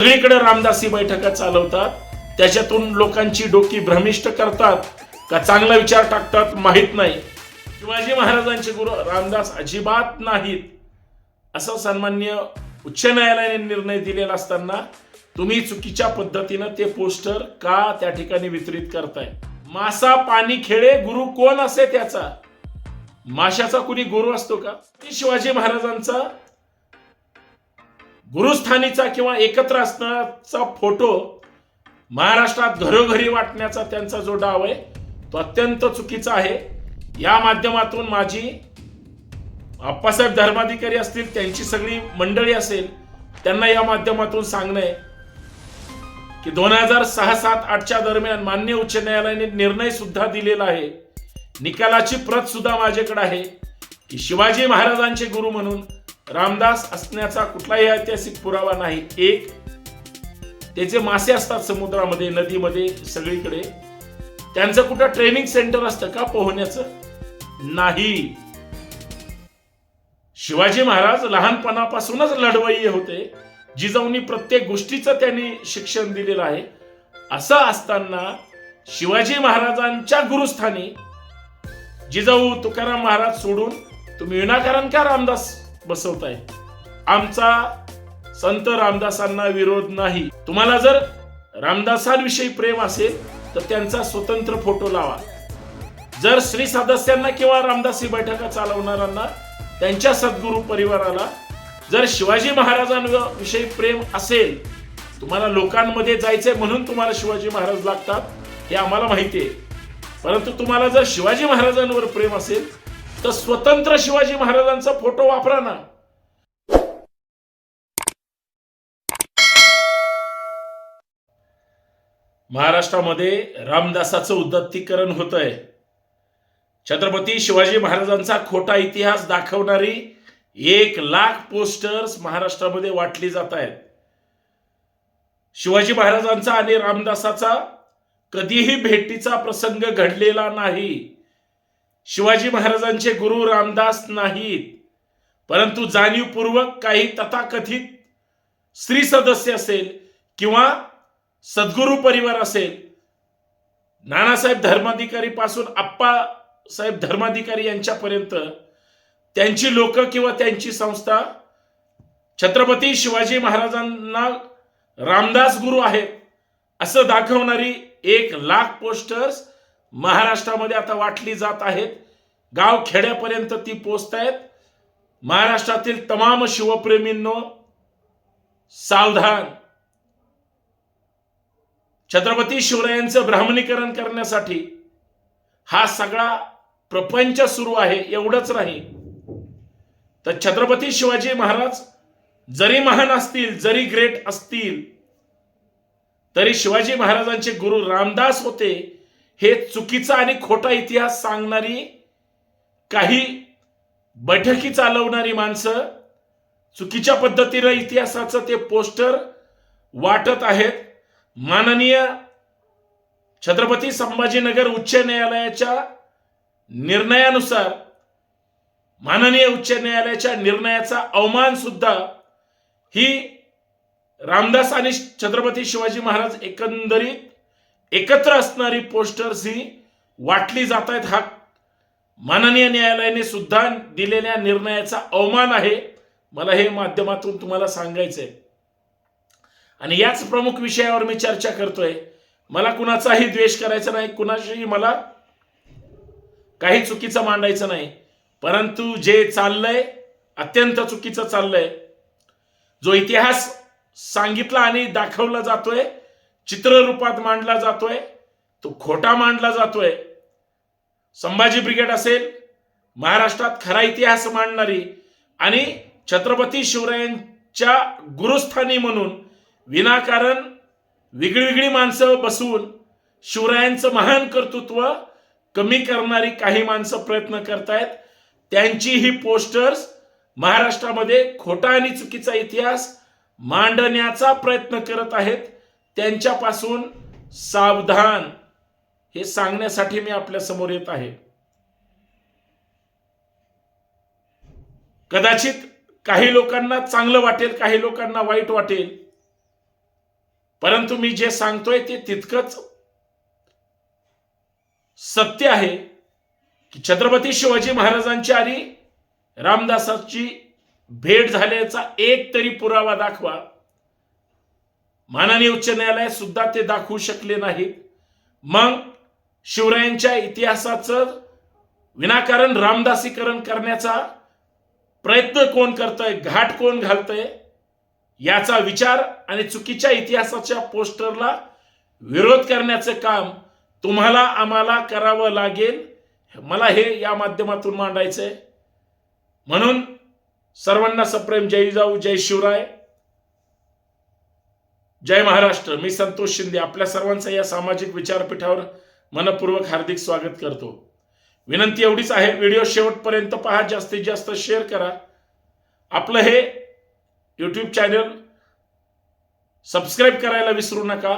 सगळीकडे रामदासी बैठका चालवतात. त्याच्यातून लोकांची डोकी भ्रमिष्ट करतात. का चांगला विचार टाकतात माहीत नाही. शिवाजी महाराजांचे गुरु रामदास अजिबात नाहीत. असं सन्मान्य उच्च न्यायालयाने निर्णय दिलेला असताना तुम्ही चुकीच्या पद्धतीनं ते पोस्टर का त्या ठिकाणी वितरित करताय? मासा पाणी खेळे गुरु कोण असे त्याचा? माशाचा कुणी गुरु असतो का? शिवाजी महाराजांचा गुरुस्थानीचा किंवा एकत्र असण्याचा फोटो महाराष्ट्रात घरोघरी वाटण्याचा त्यांचा जो डाव आहे तो अत्यंत चुकीचा आहे. या माध्यमातून माझी आप्पासाहेब धर्माधिकारी असतील त्यांची सगळी मंडळी असेल त्यांना या माध्यमातून सांगणं आहे की दोन हजार सहा सात आठच्या दरम्यान मान्य उच्च न्यायालयाने निर्णय सुद्धा दिलेला आहे. निकालाची प्रत सुद्धा माझ्याकडे आहे की शिवाजी महाराजांचे गुरु म्हणून रामदास असण्याचा कुठलाही ऐतिहासिक पुरावा नाही. एक त्याचे मासे असतात समुद्रामध्ये नदीमध्ये सगळीकडे. त्यांचं कुठं ट्रेनिंग सेंटर असतं का पोहण्याचं? नाही. शिवाजी महाराज लहानपणापासूनच लढवय्ये होते. जिजाऊनी प्रत्येक गोष्टीचं त्यांनी शिक्षण दिलेलं आहे. असं असताना शिवाजी महाराजांच्या गुरुस्थानी जिजाऊ तुकाराम महाराज सोडून तुम्ही विनाकारण का रामदास? बसवताय आमचा संत रामदासांना विरोध नाही. तुम्हाला जर रामदासांविषयी प्रेम असेल तर त्यांचा स्वतंत्र फोटो लावा. जर श्री सदस्यांना किंवा रामदासी बैठका चालवणाऱ्यांना त्यांच्या सद्गुरू परिवाराला जर शिवाजी महाराजांविषयी प्रेम असेल तुम्हाला लोकांमध्ये जायचंय म्हणून तुम्हाला शिवाजी महाराज लागतात हे आम्हाला माहिती आहे. परंतु तुम्हाला जर शिवाजी महाराजांवर प्रेम असेल तर स्वतंत्र शिवाजी महाराजांचा फोटो वापरा ना. महाराष्ट्रामध्ये रामदासाचं उदत्तीकरण होत आहे छत्रपती शिवाजी महाराजांचा खोटा इतिहास दाखवणारी एक लाख पोस्टर्स महाराष्ट्रामध्ये वाटली जात आहेत. शिवाजी महाराजांचा आणि रामदासाचा कधीही भेटीचा प्रसंग घडलेला नाही. शिवाजी महाराजांचे गुरु रामदास नाहीत. परंतु जाणीवपूर्वक काही तथाकथित स्त्री सदस्य असेल किंवा सद्गुरू परिवार असेल नानासाहेब धर्माधिकारी पासून आप्पा साहेब धर्माधिकारी यांच्यापर्यंत त्यांची लोक किंवा त्यांची संस्था छत्रपती शिवाजी महाराजांना रामदास गुरु आहेत असं दाखवणारी एक लाख पोस्टर्स महाराष्ट्रामध्ये आता वाटली जात आहेत गाव खेड्यापर्यंत ती पोचत आहेत महाराष्ट्रातील तमाम शिवप्रेमींनो सावधान. छत्रपती शिवरायांचं ब्राह्मणीकरण करण्यासाठी हा सगळा प्रपंच सुरू आहे एवढंच नाही. तर छत्रपती शिवाजी महाराज जरी महान असतील जरी ग्रेट असतील तरी शिवाजी महाराजांचे गुरु रामदास होते. हे चुकीचा आणि खोटा इतिहास सांगणारी काही बैठकी चालवणारी माणसं चुकीच्या पद्धतीनं इतिहासाचं ते पोस्टर वाटत आहेत. माननीय छत्रपती संभाजीनगर उच्च न्यायालयाच्या निर्णयानुसार माननीय उच्च न्यायालयाच्या निर्णयाचा अवमान सुद्धा ही रामदास आणि छत्रपती शिवाजी महाराज एकंदरीत एकत्र असणारी पोस्टर्स ही वाटली जात आहेत हा माननीय न्यायालयाने सुद्धा दिलेल्या निर्णयाचा अवमान आहे. मला हे माध्यमातून तुम्हाला सांगायचंय. आणि याच प्रमुख विषयावर मी चर्चा करतोय. मला कुणाचाही द्वेष करायचा नाही कुणाशीही मला काही चुकीचं मांडायचं नाही. परंतु जे चाललंय अत्यंत चुकीचं चाललंय. जो इतिहास सांगितला आणि दाखवला जातोय चित्ररूपात मांडला जातोय तो खोटा मांडला जातोय. संभाजी ब्रिगेड असेल महाराष्ट्रात खरा इतिहास मांडणारी आणि छत्रपती शिवरायांच्या गुरुस्थानी म्हणून विनाकारण वेगळीवेगळी माणसं बसवून शिवरायांचं महान कर्तृत्व कमी करणारी काही माणसं प्रयत्न करतायत. त्यांची ही पोस्टर्स महाराष्ट्रामध्ये खोटा आणि चुकीचा इतिहास मांडण्याचा प्रयत्न करत आहेत. त्यांच्यापासून सावधान हे सांगण्यासाठी मी आपल्यासमोर येत आहे. कदाचित काही लोकांना चांगलं वाटेल काही लोकांना वाईट वाटेल. परंतु मी जे सांगतोय ते तितकंच सत्य आहे की छत्रपती शिवाजी महाराजांची आणि रामदासाची भेट झाल्याचा एक तरी पुरावा दाखवा. माननीय उच्च न्यायालय सुद्धा ते दाखवू शकले नाहीत मग शिवरायांच्या इतिहासाचं विनाकारण रामदासीकरण करण्याचा प्रयत्न कोण करतोय घाट कोण घालतोय याचा विचार आणि चुकीच्या इतिहासाच्या पोस्टरला विरोध करण्याचं काम तुम्हाला आम्हाला करावं लागेल. मला हे या माध्यमातून मांडायचंय. म्हणून सर्वांना सप्रेम. जय जाऊ जय शिवराय. जय महाराष्ट्र. मी संतोष शिंदे आपल्या सर्वांचं या सामाजिक विचारपीठावर मनपूर्वक हार्दिक स्वागत करतो. विनंती एवढीच आहे व्हिडिओ शेवटपर्यंत पहा जास्तीत जास्त शेअर करा. आपलं हे यूट्यूब चॅनल सबस्क्राईब करायला विसरू नका.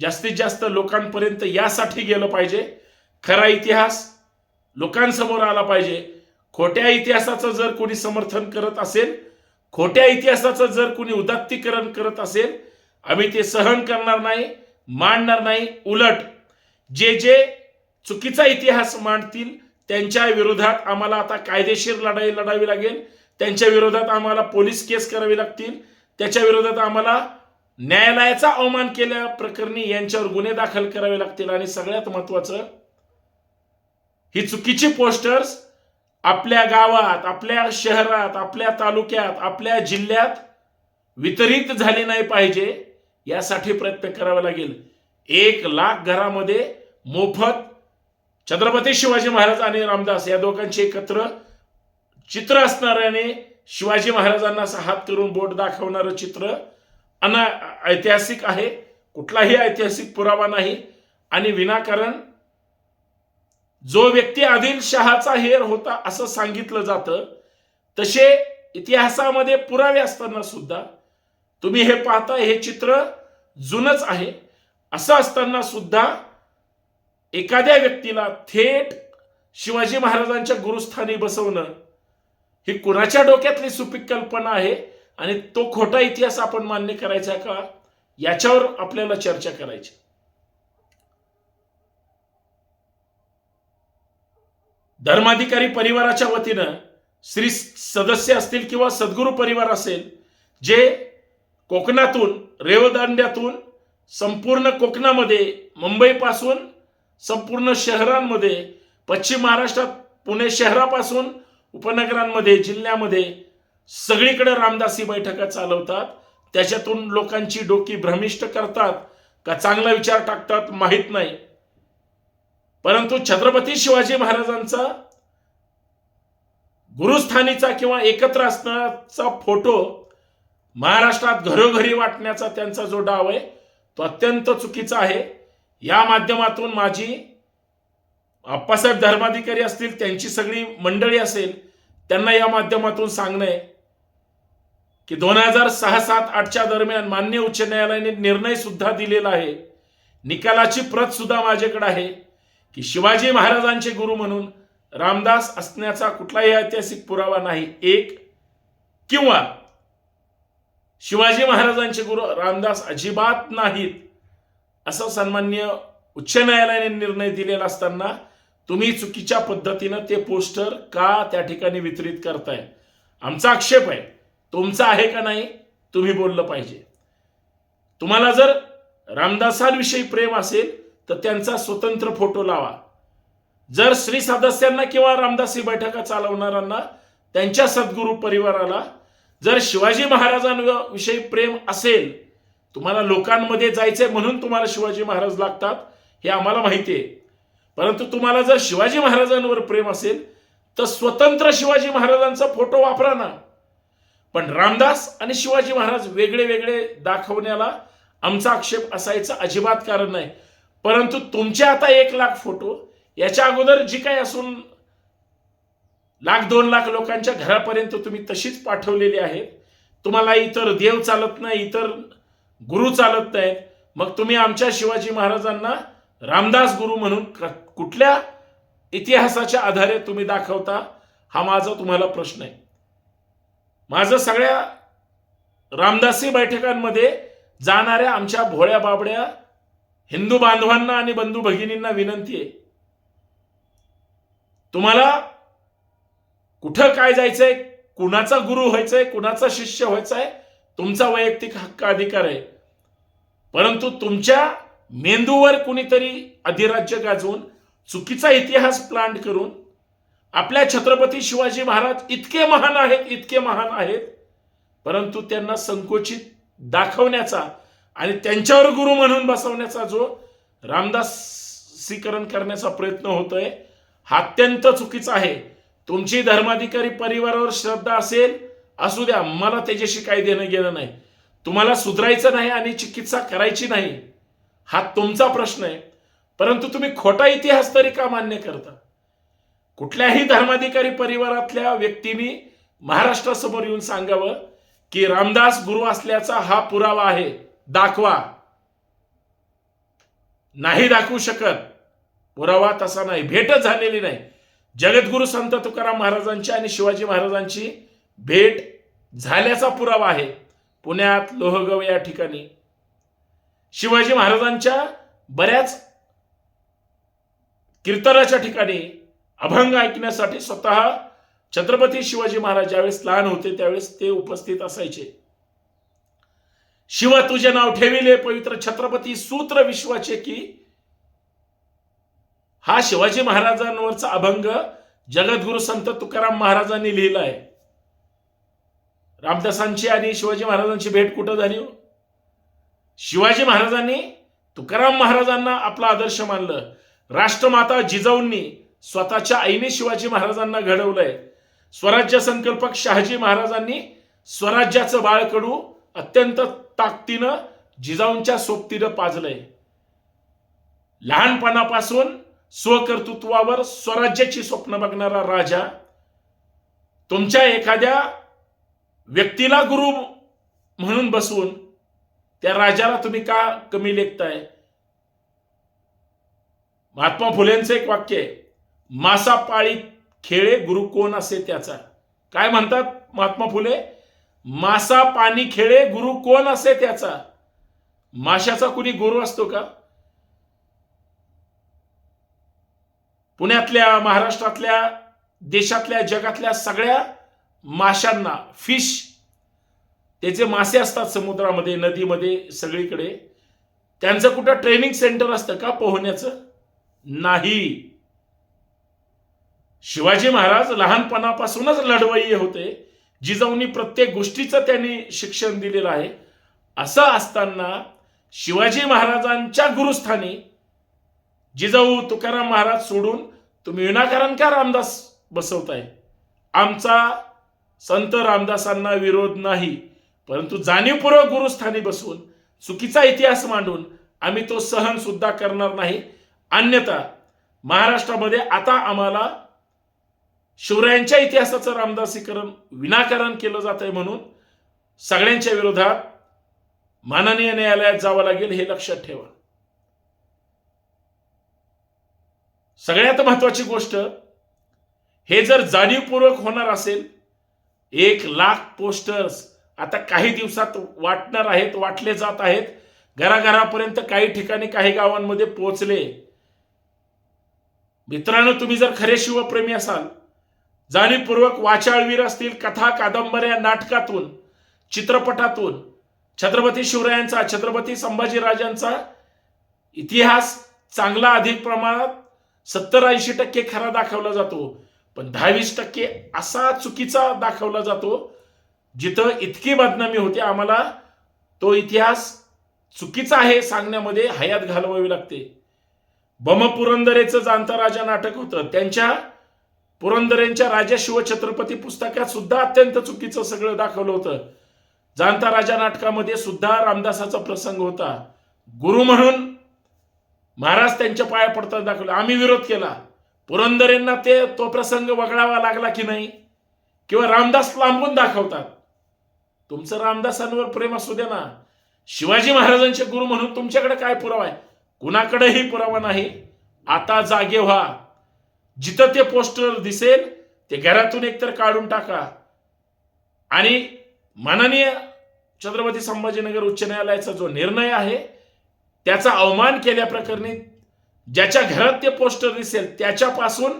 जास्तीत जास्त लोकांपर्यंत यासाठी गेलं पाहिजे. खरा इतिहास लोकांसमोर आला पाहिजे. खोट्या इतिहासाचं जर कोणी समर्थन करत असेल खोट्या इतिहासाचं जर कोणी उदात्तीकरण करत असेल आम्ही ते सहन करणार नाही मांडणार नाही उलट जे जे चुकीचा इतिहास मांडतील त्यांच्या विरोधात आम्हाला आता कायदेशीर लढाई लढावी लागेल. त्यांच्या विरोधात आम्हाला पोलीस केस करावी लागतील. त्याच्या विरोधात आम्हाला न्यायालयाचा अवमान केल्या प्रकरणी यांच्यावर गुन्हे दाखल करावे लागतील. आणि सगळ्यात महत्वाचं ही चुकीची पोस्टर्स आपल्या गावात आपल्या शहरात आपल्या तालुक्यात आपल्या जिल्ह्यात वितरित झाली नाही पाहिजे. यासाठी प्रयत्न करावा लागेल. एक लाख घरामध्ये मोफत छत्रपती शिवाजी महाराज आणि रामदास या दोघांचे एकत्र चित्र असणाऱ्याने शिवाजी महाराजांना असा हात करून बोट दाखवणारं चित्र अना ऐतिहासिक आहे. कुठलाही ऐतिहासिक पुरावा नाही. आणि विनाकारण जो व्यक्ती आदिलशहाचा हेर होता असं सांगितलं जातं तसे इतिहासामध्ये पुरावे असताना सुद्धा तुम्ही हे पाहता हे चित्र जुनच आहे. असं असताना सुद्धा एखाद्या व्यक्तीला थेट शिवाजी महाराजांच्या गुरुस्थानी बसवणं ही कुणाच्या डोक्यातली सुपीक कल्पना आहे आणि तो खोटा इतिहास आपण मान्य करायचा का? याच्यावर आपल्याला चर्चा करायची. धर्माधिकारी परिवाराच्या वतीनं श्री सदस्य असतील किंवा सद्गुरू परिवार असेल जे कोकणातून रेवदांड्यातून संपूर्ण कोकणामध्ये मुंबईपासून संपूर्ण शहरांमध्ये पश्चिम महाराष्ट्रात पुणे शहरापासून उपनगरांमध्ये जिल्ह्यामध्ये सगळीकडे रामदासी बैठका चालवतात. त्याच्यातून लोकांची डोकी भ्रमिष्ट करतात का चांगला विचार टाकतात माहीत नाही. परंतु छत्रपती शिवाजी महाराजांचा गुरुस्थानीचा किंवा एकत्र असण्याचा फोटो महाराष्ट्रात घरोघरी वाटण्याचा त्यांचा जो डाव आहे तो अत्यंत चुकीचा आहे. या माध्यमातून माझी आप्पासाहेब धर्माधिकारी असतील त्यांची सगळी मंडळी असेल त्यांना या माध्यमातून सांगणं आहे की दोन हजार सहा सात आठच्या दरम्यान मान्य उच्च न्यायालयाने निर्णय सुद्धा दिलेला आहे. निकालाची प्रत सुद्धा माझ्याकडे आहे की शिवाजी महाराजांचे गुरु म्हणून रामदास असण्याचा कुठलाही ऐतिहासिक पुरावा नाही. एक किंवा शिवाजी महाराजांचे गुरु रामदास अजिबात नाहीत असं सन्मान्य उच्च न्यायालयाने निर्णय दिलेला असताना तुम्ही चुकीच्या पद्धतीनं ते पोस्टर का त्या ठिकाणी वितरित करताय? आमचा आक्षेप आहे. तुमचा आहे का नाही तुम्ही बोललं पाहिजे. तुम्हाला जर रामदासांविषयी प्रेम असेल तर त्यांचा स्वतंत्र फोटो लावा. जर श्री सदस्यांना किंवा रामदासी बैठका चालवणाऱ्यांना त्यांच्या सद्गुरू परिवाराला जर शिवाजी महाराजांविषयी प्रेम असेल तुम्हाला लोकांमध्ये जायचंय म्हणून तुम्हाला शिवाजी महाराज लागतात हे आम्हाला माहिती आहे. परंतु तुम्हाला जर शिवाजी महाराजांवर प्रेम असेल तर स्वतंत्र शिवाजी महाराजांचा फोटो वापरा ना. पण रामदास आणि शिवाजी महाराज वेगळे वेगळे दाखवण्याला आमचा आक्षेप असायचं अजिबात कारण नाही. परंतु तुमचे आता एक लाख फोटो याच्या अगोदर जी काही असून लाख दोन लाख लोकांच्या घरापर्यंत तुम्ही तशीच पाठवलेली आहेत. तुम्हाला इतर देव चालत नाही इतर गुरु चालत नाहीत. मग तुम्ही आमच्या शिवाजी महाराजांना रामदास गुरु म्हणून कुठल्या इतिहासाच्या आधारे तुम्ही दाखवता हा माझा तुम्हाला प्रश्न आहे. माझं सगळ्या रामदासी बैठकांमध्ये जाणाऱ्या आमच्या भोळ्या बाबड्या हिंदू बांधवांना आणि बंधू भगिनींना विनंती आहे. तुम्हाला कुठं काय जायचंय? कुणाचा गुरु व्हायचंय? कुणाचा शिष्य व्हायचाय? तुमचा वैयक्तिक हक्क अधिकार आहे. परंतु तुमच्या मेंदूवर कुणीतरी अधिराज्य गाजवून चुकीचा इतिहास प्लांट करून आपल्या छत्रपती शिवाजी महाराज इतके महान आहेत इतके महान आहेत परंतु त्यांना संकोचित दाखवण्याचा आणि त्यांच्यावर गुरु म्हणून बसवण्याचा जो रामदासीकरण करण्याचा प्रयत्न होतोय हा अत्यंत चुकीचा आहे. तुमची धर्माधिकारी परिवारावर श्रद्धा असेल असू द्या मला त्याच्याशी काही देणं गेलं नाही. तुम्हाला सुधरायचं नाही आणि चिकित्सा करायची नाही हा तुमचा प्रश्न आहे. परंतु तुम्ही खोटा इतिहास तरी का मान्य करता? कुठल्याही धर्माधिकारी परिवारातल्या व्यक्तींनी महाराष्ट्रासमोर येऊन सांगावं की रामदास गुरु असल्याचा हा पुरावा आहे दाखवा. नाही दाखवू शकत. पुरावा तसा नाही भेटच झालेली नाही. जगद्गुरु संत तुकाराम महाराजांची आणि शिवाजी महाराजांची भेट झाल्याचा पुरावा आहे. पुण्यात लोहगाव या ठिकाणी. शिवाजी महाराजांच्या बऱ्याच कीर्तनाच्या ठिकाणी अभंग ऐकण्यासाठी स्वतः छत्रपती शिवाजी महाराज ज्यावेळेस लहान होते त्यावेळेस ते उपस्थित असायचे. शिव तुझे नाव ठेविले पवित्र छत्रपती सूत्र विश्वाचे की हा शिवाजी महाराजांवरचा अभंग जगद्गुरु संत तुकाराम महाराजांनी लिहिला आहे. रामदासांची आणि शिवाजी महाराजांची भेट कुठं झाली? शिवाजी महाराजांनी तुकाराम महाराजांना आपला आदर्श मानलं. राष्ट्रमाता जिजाऊंनी स्वतःच्या आईने शिवाजी महाराजांना घडवलंय. स्वराज्य संकल्पक शहाजी महाराजांनी स्वराज्याचं बाळकडू अत्यंत ताकदीनं जिजाऊंच्या सोबतीनं पाजलंय. लहानपणापासून स्वकर्तृत्वावर स्वराज्याची स्वप्न बघणारा राजा तुमच्या एखाद्या व्यक्तीला गुरु म्हणून बसवून त्या राजाला तुम्ही का कमी लेखताय? महात्मा फुलेंचं एक वाक्य आहे मासा पाळी खेळे गुरु कोण असे त्याचा? काय म्हणतात महात्मा फुले? मासा पाणी खेळे गुरु कोण असे त्याचा? माशाचा कुणी गुरु असतो का? पुण्यातल्या महाराष्ट्रातल्या देशातल्या जगातल्या सगळ्या माशांना फिश त्याचे मासे असतात समुद्रामध्ये नदीमध्ये सगळीकडे त्यांचं कुठं ट्रेनिंग सेंटर असतं का पोहण्याचं? नाही. शिवाजी महाराज लहानपणापासूनच लढवय्य होते. जिजाऊंनी प्रत्येक गोष्टीचं त्यांनी शिक्षण दिलेलं आहे. असं असताना शिवाजी महाराजांच्या गुरुस्थानी जिजाऊ तुकाराम महाराज सोडून तुम्ही विनाकारण का रामदास बसवताय? आमचा संत रामदासांना विरोध नाही परंतु जाणीवपूर्वक गुरुस्थानी बसून चुकीचा इतिहास मांडून आम्ही तो सहन सुद्धा करणार नाही. अन्यथा महाराष्ट्रामध्ये आता आम्हाला शिवरायांच्या इतिहासाचं रामदासीकरण विनाकारण केलं जात आहे म्हणून सगळ्यांच्या विरोधात माननीय न्यायालयात जावं लागेल हे लक्षात ठेवा. सगळ्यात महत्वाची गोष्ट हे जर जाणीवपूर्वक होणार असेल एक लाख पोस्टर्स आता काही दिवसात वाटणार आहेत वाटले जात आहेत घराघरापर्यंत काही ठिकाणी काही गावांमध्ये पोहोचले. मित्रांनो तुम्ही जर खरे शिवप्रेमी असाल जाणीवपूर्वक वाचाळवीर असतील कथा कादंबऱ्या नाटकातून चित्रपटातून छत्रपती शिवरायांचा छत्रपती संभाजीराजांचा इतिहास चांगला अधिक प्रमाणात सत्तर ऐंशी टक्के खरा दाखवला जातो. पण दहावीस टक्के असा चुकीचा दाखवला जातो जिथं इतकी बदनामी होते आम्हाला तो इतिहास चुकीचा आहे सांगण्यामध्ये हयात घालवावी लागते. बम पुरंदरेचं जाणता राजा नाटक होतं. त्यांच्या पुरंदरेंच्या राजा शिवछत्रपती पुस्तकात सुद्धा अत्यंत चुकीचं सगळं दाखवलं होतं. जाणता राजा नाटकामध्ये सुद्धा रामदासाचा प्रसंग होता. गुरु म्हणून महाराज त्यांच्या पाया पडतात दाखवलं. आम्ही विरोध केला. पुरंदरेंना ते तो प्रसंग वगळावा लागला की नाही? किंवा रामदास लांबून दाखवतात. तुमचं रामदासांवर प्रेम असू द्या ना. शिवाजी महाराजांचे गुरु म्हणून तुमच्याकडे काय पुरावा आहे? कुणाकडेही पुरावा नाही. आता जागे व्हा. जिथं ते पोस्टर दिसेल ते घरातून एकतर काढून टाका. आणि माननीय छत्रपती संभाजीनगर उच्च न्यायालयाचा जो निर्णय आहे त्याचा अवमान केल्याप्रकरणी ज्याच्या घरात ते पोस्टर दिसेल त्याच्यापासून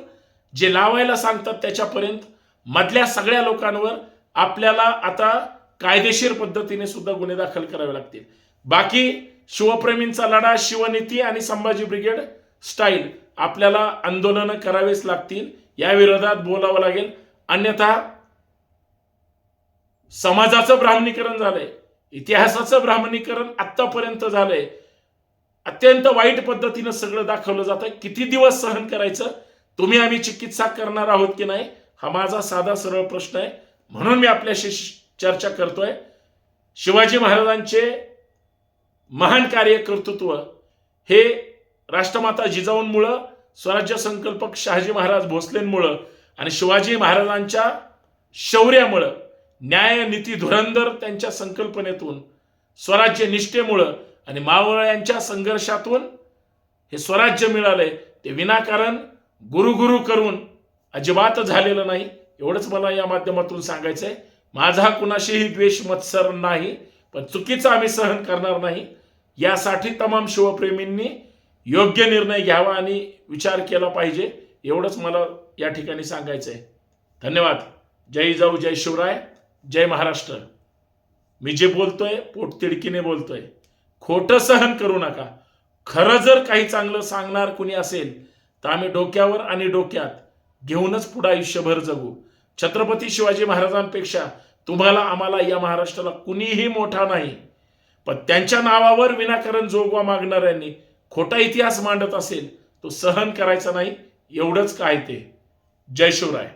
जे लावायला सांगतात त्याच्यापर्यंत मधल्या सगळ्या लोकांवर आपल्याला आता कायदेशीर पद्धतीने सुद्धा गुन्हे दाखल करावे लागतील. बाकी शिवप्रेमींचा लढा शिवनीती आणि संभाजी ब्रिगेड स्टाईल आपल्याला आंदोलनं करावीच लागतील. या विरोधात बोलावं लागेल. अन्यथा समाजाचं ब्राह्मणीकरण झालंय. इतिहासाचं ब्राह्मणीकरण आतापर्यंत झालंय. अत्यंत वाईट पद्धतीनं सगळं दाखवलं जातं किती दिवस सहन करायचं? तुम्ही आम्ही चिकित्सा करणार आहोत की नाही? हा माझा साधा सरळ प्रश्न आहे. म्हणून मी आपल्याशी चर्चा करतोय. शिवाजी महाराजांचे महान कार्य कर्तृत्व हे राष्ट्रमाता जिजाऊंमुळं स्वराज्य संकल्पक शहाजी महाराज भोसलेंमुळं आणि शिवाजी महाराजांच्या शौर्यामुळं न्याय नीती धुरंधर त्यांच्या संकल्पनेतून स्वराज्य निष्ठेमुळं आणि मावळ्यांच्या संघर्षातून हे स्वराज्य मिळालंय. ते विनाकारण गुरुगुरु करून अजिबात झालेलं नाही. एवढंच मला या माध्यमातून सांगायचंय. माझा कुणाशीही द्वेष मत्सर नाही पण चुकीचं आम्ही सहन करणार नाही. यासाठी तमाम शिवप्रेमींनी योग्य निर्णय घ्यावा आणि विचार केला पाहिजे. एवढंच मला या ठिकाणी सांगायचं आहे धन्यवाद. जय जाऊ जय शिवराय. जय महाराष्ट्र. मी जे बोलतोय पोटतिडकीने बोलतोय. खोटं सहन करू नका. खरं जर काही चांगलं सांगणार कुणी असेल तर आम्ही डोक्यावर आणि डोक्यात घेऊनच पुढे आयुष्यभर जगू. छत्रपती शिवाजी महाराजांपेक्षा तुम्हाला आम्हाला या महाराष्ट्राला कुणीही मोठा नाही. पण त्यांच्या नावावर विनाकारण जोगवा मागणाऱ्यांनी खोटा इतिहास मांडत असेल तो सहन करायचा नाही एवढंच काय ते. जय शिवराय.